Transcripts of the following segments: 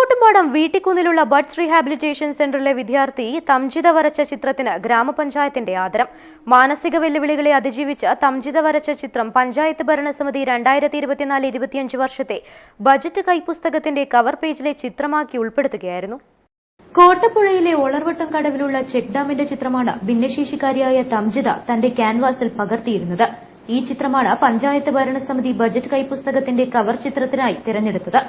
പൂക്കോട്ടുംപാടം വീട്ടിക്കുന്നിലുള്ള buds rehabilitation സെന്ററിലെ വിദ്യാർത്ഥി തംജിത വരച്ച ചിത്രത്തിന് ഗ്രാമപഞ്ചായത്തിന്റെ ആദരം. മാനസിക വെല്ലുവിളികളെ അതിജീവിച്ച തംജിത വരച്ച ചിത്രം പഞ്ചായത്ത് ഭരണസമിതി രണ്ടായിരത്തി ഇരുപത്തിനാല് ഇരുപത്തിയഞ്ച് വർഷത്തെ ബജറ്റ് കൈപ്പുസ്തകത്തിന്റെ കവർ പേജിലെ ചിത്രമാക്കി ഉൾപ്പെടുത്തുകയായിരുന്നു. കോട്ടപ്പുഴയിലെ ഒളർവട്ടം കടവിലുള്ള ചെക്ക് ഡാമിന്റെ ചിത്രമാണ് ഭിന്നശേഷിക്കാരിയായ തംജിത തന്റെ ക്യാൻവാസിൽ പകർത്തിയിരുന്നത്. ഈ ചിത്രമാണ് പഞ്ചായത്ത് ഭരണസമിതി ബജറ്റ് കൈപ്പുസ്തകത്തിന്റെ കവർ ചിത്രത്തിനായി തിരഞ്ഞെടുത്തത്.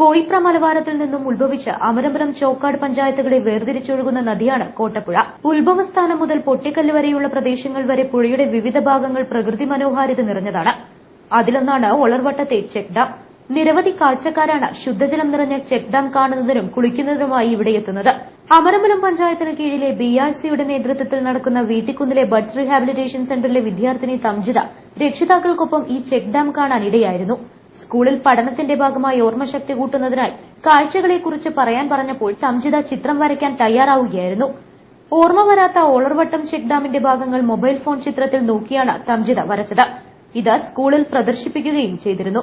കോയിപ്ര മലവാരത്തിൽ നിന്നും ഉത്ഭവിച്ച് അമരമ്പലം ചോക്കാട് പഞ്ചായത്തുകളെ വേർതിരിച്ചൊഴുകുന്ന നദിയാണ് കോട്ടപ്പുഴ. ഉത്ഭവസ്ഥാനം മുതൽ പൊട്ടിക്കല്ല് വരെയുള്ള പ്രദേശങ്ങൾ വരെ പുഴയുടെ വിവിധ ഭാഗങ്ങൾ പ്രകൃതി മനോഹാരിത നിറഞ്ഞതാണ്. അതിലൊന്നാണ് ഒളർവട്ടത്തെ ചെക്ക് ഡാം. നിരവധി കാഴ്ചക്കാരാണ് ശുദ്ധജലം നിറഞ്ഞ ചെക്ക് ഡാം കാണുന്നതിനും കുളിക്കുന്നതിനുമായി ഇവിടെ എത്തുന്നത്. അമരമ്പലം പഞ്ചായത്തിന് കീഴിലെ ബി ആർ സിയുടെ നേതൃത്വത്തിൽ നടക്കുന്ന വീട്ടിക്കുന്നിലെ ബഡ്സ് റീഹാബിലിറ്റേഷൻ സെന്ററിലെ വിദ്യാർത്ഥിനി തംജിത രക്ഷിതാക്കൾക്കൊപ്പം ഈ ചെക്ക് ഡാം കാണാൻ ഇടയായിരുന്നു സ്കൂളിൽ പഠനത്തിന്റെ ഭാഗമായി ഓർമ്മശക്തി കൂട്ടുന്നതിനായി കാഴ്ചകളെക്കുറിച്ച് പറയാൻ പറഞ്ഞപ്പോൾ സംജിത ചിത്രം വരയ്ക്കാൻ തയ്യാറാവുകയായിരുന്നു. ഓർമ്മ വരാത്ത ഓളർവട്ടം ചെക്ഡാമിന്റെ ഭാഗങ്ങൾ മൊബൈൽ ഫോൺ ചിത്രത്തിൽ നോക്കിയാണ് തംജിത വരച്ചത്. ഇത് സ്കൂളിൽ പ്രദർശിപ്പിക്കുകയും ചെയ്തിരുന്നു.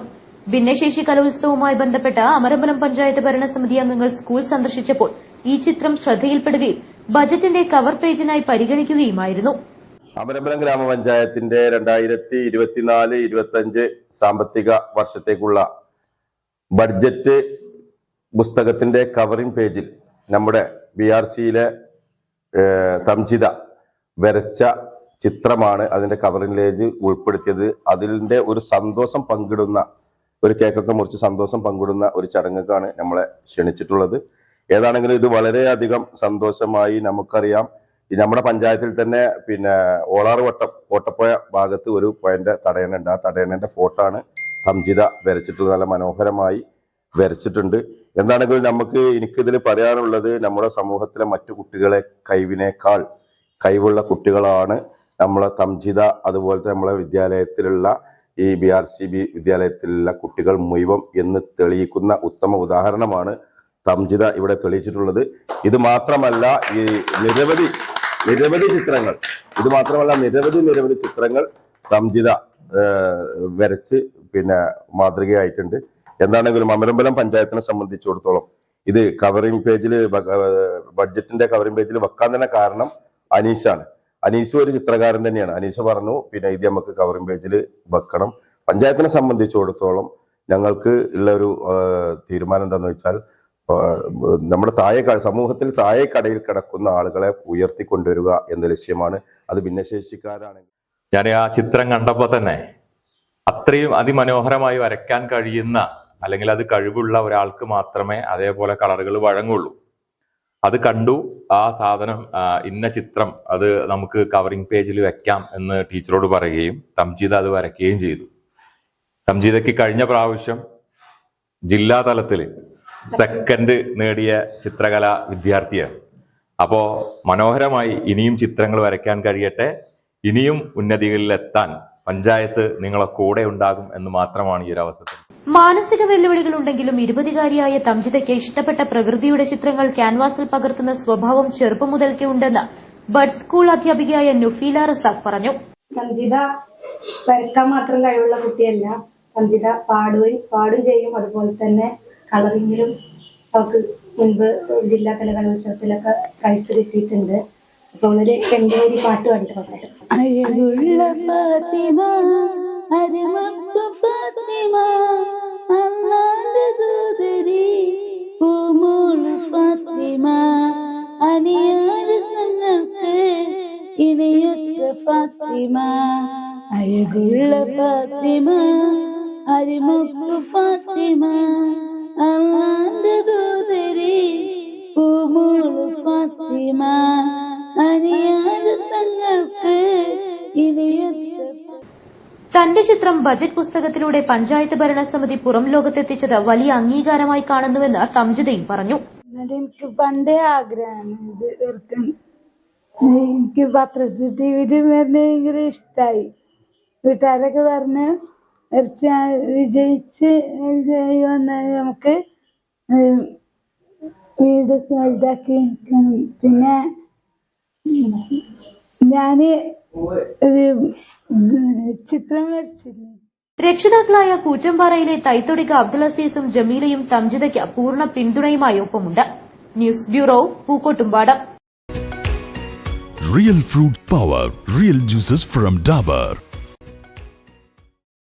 ഭിന്നശേഷി കലോത്സവവുമായി ബന്ധപ്പെട്ട് അമരമ്പലം പഞ്ചായത്ത് ഭരണസമിതി അംഗങ്ങൾ സ്കൂൾ സന്ദർശിച്ചപ്പോൾ ഈ ചിത്രം ശ്രദ്ധയിൽപ്പെടുകയും ബജറ്റിന്റെ കവർ പേജിനായി പരിഗണിക്കുകയുമായിരുന്നു. അമരമ്പലം ഗ്രാമപഞ്ചായത്തിന്റെ രണ്ടായിരത്തി ഇരുപത്തിനാല് ഇരുപത്തഞ്ച് സാമ്പത്തിക വർഷത്തേക്കുള്ള ബഡ്ജറ്റ് പുസ്തകത്തിന്റെ കവറിംഗ് പേജിൽ നമ്മുടെ ബി ആർ സിയിലെ തംജിത വരച്ച ചിത്രമാണ് അതിന്റെ കവറിംഗ് പേജ് ഉൾപ്പെടുത്തിയത്. അതിന്റെ ഒരു സന്തോഷം പങ്കിടുന്ന ഒരു കേക്കൊക്കെ മുറിച്ച് സന്തോഷം പങ്കിടുന്ന ഒരു ചടങ്ങൊക്കെയാണ് നമ്മളെ ക്ഷണിച്ചിട്ടുള്ളത്. ഏതാണെങ്കിലും ഇത് വളരെയധികം സന്തോഷമായി നമുക്കറിയാം. ഈ നമ്മുടെ പഞ്ചായത്തിൽ തന്നെ പിന്നെ ഓളാറുവട്ടം കോട്ടപ്പുഴ ഭാഗത്ത് ഒരു പോയിന്റ് തടയണുണ്ട്. ആ തടയണന്റെ ഫോട്ടോ ആണ് തംജിത വരച്ചിട്ടുള്ളത്. നല്ല മനോഹരമായി വരച്ചിട്ടുണ്ട്. എന്താണെങ്കിലും നമുക്ക് എനിക്കിതിൽ പറയാനുള്ളത് നമ്മുടെ സമൂഹത്തിലെ മറ്റു കുട്ടികളെ കഴിവിനേക്കാൾ കഴിവുള്ള കുട്ടികളാണ് നമ്മളെ തംജിത അതുപോലത്തെ നമ്മളെ വിദ്യാലയത്തിലുള്ള ഈ ബി ആർ സി ബി വിദ്യാലയത്തിലുള്ള കുട്ടികൾ മുഴുവൻ എന്ന് തെളിയിക്കുന്ന ഉത്തമ ഉദാഹരണമാണ് തംജിത ഇവിടെ തെളിയിച്ചിട്ടുള്ളത്. ഇത് മാത്രമല്ല ഈ നിരവധി നിരവധി ചിത്രങ്ങൾ. ഇത് മാത്രമല്ല നിരവധി നിരവധി ചിത്രങ്ങൾ സംജിത വരച്ച് പിന്നെ മാതൃകയായിട്ടുണ്ട്. എന്താണെങ്കിലും അമരമ്പലം പഞ്ചായത്തിനെ സംബന്ധിച്ചിടത്തോളം ഇത് കവറിംഗ് പേജിൽ ബഡ്ജറ്റിന്റെ കവറിംഗ് പേജിൽ വെക്കാൻ തന്നെ കാരണം അനീഷാണ്. അനീഷും ഒരു ചിത്രകാരൻ തന്നെയാണ്. അനീഷ് പറഞ്ഞു പിന്നെ ഇത് നമുക്ക് കവറിംഗ് പേജിൽ വെക്കണം. പഞ്ചായത്തിനെ സംബന്ധിച്ചിടത്തോളം ഞങ്ങൾക്ക് ഉള്ള ഒരു തീരുമാനം എന്താണെന്ന് വെച്ചാൽ നമ്മുടെ താഴെ സമൂഹത്തിൽ താഴെ കടയിൽ കിടക്കുന്ന ആളുകളെ ഉയർത്തിക്കൊണ്ടുവരിക എന്ന ലക്ഷ്യമാണ് അത് ഭിന്നശേഷിക്കാരാണെങ്കിൽ. ഞാൻ ആ ചിത്രം കണ്ടപ്പോൾ തന്നെ അത്രയും അതിമനോഹരമായി വരയ്ക്കാൻ കഴിയുന്ന അല്ലെങ്കിൽ അത് കഴിവുള്ള ഒരാൾക്ക് മാത്രമേ അതേപോലെ കളറുകൾ വഴങ്ങുള്ളൂ. അത് കണ്ടു ആ സാധനം ഇന്ന ചിത്രം അത് നമുക്ക് കവറിംഗ് പേജിൽ വെക്കാം എന്ന് ടീച്ചറോട് പറയുകയും തംജീത അത് വരയ്ക്കുകയും ചെയ്തു. തംജീതയ്ക്ക് കഴിഞ്ഞ പ്രാവശ്യം ജില്ലാ തലത്തിൽ സെക്കൻഡ് നേടിയ ചിത്രകലാ വിദ്യാർത്ഥിയാണ്. അപ്പോൾ മനോഹരമായി ഇനിയും ചിത്രങ്ങൾ വരയ്ക്കാൻ കഴിയട്ടെ. ഇനിയും ഉന്നതികളിൽ എത്താൻ പഞ്ചായത്ത് നിങ്ങളെ കൂടെ ഉണ്ടാകും എന്ന് മാത്രമാണ് ഈ ഒരു അവസരത്തിൽ മാനസിക വെല്ലുവിളികൾ ഉണ്ടെങ്കിലും ഇരുപതുകാരിയായ തംജിതയ്ക്ക് ഇഷ്ടപ്പെട്ട പ്രകൃതിയുടെ ചിത്രങ്ങൾ ക്യാൻവാസിൽ പകർത്തുന്ന സ്വഭാവം ചെറുപ്പം മുതൽക്കേ ഉണ്ടെന്ന് ബഡ് സ്കൂൾ അധ്യാപികയായ നുഫീല റസാഖ് പറഞ്ഞു. തംജിത വരയ്ക്കാൻ മാത്രം കഴിവുള്ള കുട്ടിയല്ല. തംജിത പാടുകയും പാടുകയും ചെയ്യും. അതുപോലെ തന്നെ കളറിങ്ങിലും അവർക്ക് മുൻപ് ജില്ലാ കല കലോത്സവത്തിലൊക്കെ പ്രൈസ് കിട്ടിയിട്ടുണ്ട്. അപ്പൊ വളരെ കണ്ടുപോയി പാട്ട് പാടിയിട്ട് പറയാം അഴകുള്ള ഫാത്തിമ അരമപ്പ ഫാത്തിമ ഫാത്തിമ ഫാത്തിമ ഫാത്തിമ. അള്ളാന്റെ ദൂതരി പൂമോൾ ഫാത്തിമ അണിയാറ് തങ്ങൾക്ക് തന്റെ ചിത്രം ബജറ്റ് പുസ്തകത്തിലൂടെ പഞ്ചായത്ത് ഭരണസമിതി പുറം ലോകത്തെത്തിച്ചത് വലിയ അംഗീകാരമായി കാണുന്നുവെന്ന് തംജിതയും പറഞ്ഞു. എന്നിട്ട് എനിക്ക് പണ്ടേ ആഗ്രഹമാണ് ഇത് എനിക്ക് പത്രത്തിൽ ടി വിയിലും വരുന്ന ഭയങ്കര ഇഷ്ടമായി വീട്ടുകാരൊക്കെ പറഞ്ഞ് വിജയിച്ച് വന്നാൽ നമുക്ക് വീടൊക്കെ വലുതാക്കി പിന്നെ ഞാൻ ഒരു ചിത്രം വരച്ചില്ലേ രക്ഷിതാക്കളായ കൂറ്റമ്പാറയിലെ തൈത്തൊടിക അബ്ദുൽ അസീസും ജമീലയും തംജിതയ്ക്ക് പൂർണ പിന്തുണയുമായി ഒപ്പമുണ്ട്. News bureau Pookkottumpadam. Real fruit power real juices from Dabur.